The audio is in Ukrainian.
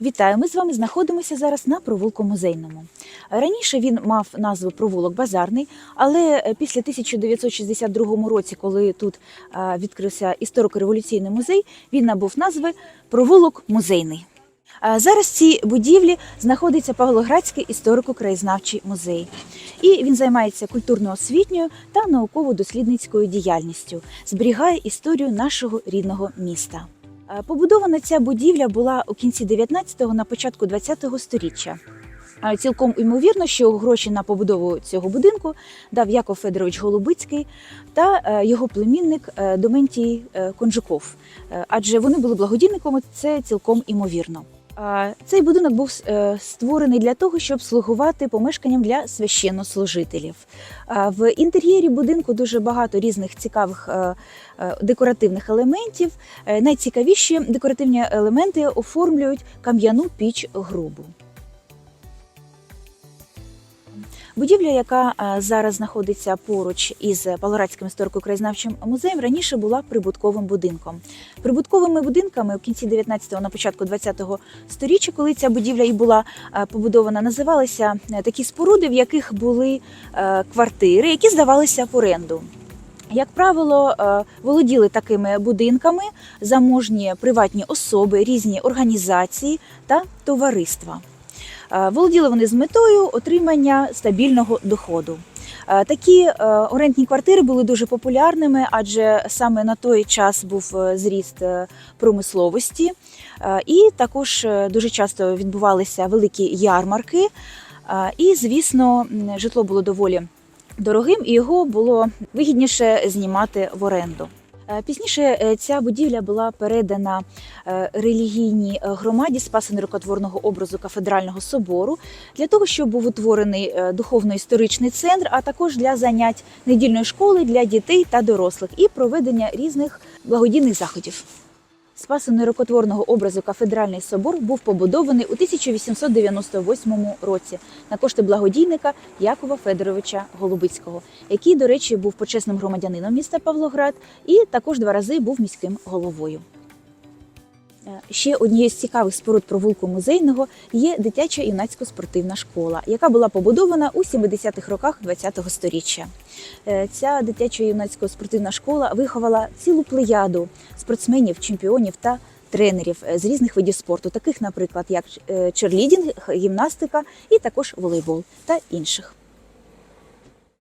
Вітаю! Ми з вами знаходимося зараз на провулку музейному. Раніше він мав назву провулок Базарний, але е, після 1962 році, коли тут е, відкрився історико-революційний музей, він набув назви Провулок Музейний. Зараз в цій будівлі знаходиться Павлоградський історико-краєзнавчий музей. І він займається культурно-освітньою та науково-дослідницькою діяльністю, зберігає історію нашого рідного міста. Е, Побудована ця будівля була у кінці 19-го, на початку 20-го сторіччя. Е, Цілком ймовірно, що гроші на побудову цього будинку дав Яков Федорович Голубицький та е, його племінник Доментій Конжуков. Адже вони були благодійниками, це цілком імовірно. Цей будинок був е, створений для того, щоб слугувати помешканням для священнослужителів. В інтер'єрі будинку дуже багато різних цікавих е, е, декоративних елементів. Найцікавіші декоративні елементи оформлюють кам'яну піч грубу. Будівля, яка е, зараз знаходиться поруч із Павлоградським історико-краєзнавчим музеєм, раніше була прибутковим будинком. Прибутковими будинками у кінці 19-го, на початку 20-го сторіччя, коли ця будівля і була е, побудована, називалися е, такі споруди, в яких були квартири, які здавалися в оренду. Як правило, володіли такими будинками заможні приватні особи, різні організації та товариства. Е, Володіли вони з метою отримання стабільного доходу. Е, Такі е, орендні квартири були дуже популярними, адже саме на той час був зріст промисловості, і також дуже часто відбувалися великі ярмарки. І, звісно, житло було доволі дорогим, і його було вигідніше знімати в оренду. Е, Пізніше е, ця будівля була передана е, релігійній громаді Спаса Нерукотворного образу кафедрального собору для того, щоб був утворений духовно-історичний центр, а також для занять недільної школи для дітей та дорослих і проведення різних благодійних заходів. Спасо нерукотворного образу кафедральний собор був побудований у 1898 році на кошти благодійника Якова Федоровича Голубицького, який, до речі, був почесним громадянином міста Павлоград і також два рази був міським головою. Е, Ще однією з цікавих споруд провулку музейного є дитяча юнацько-спортивна школа, яка була побудована у 70-х роках ХХ століття. Е, Ця дитяча юнацько-спортивна школа виховала цілу плеяду спортсменів, чемпіонів та тренерів е, з різних видів спорту, таких, наприклад, як черлідінг, гімнастика і також волейбол та інших.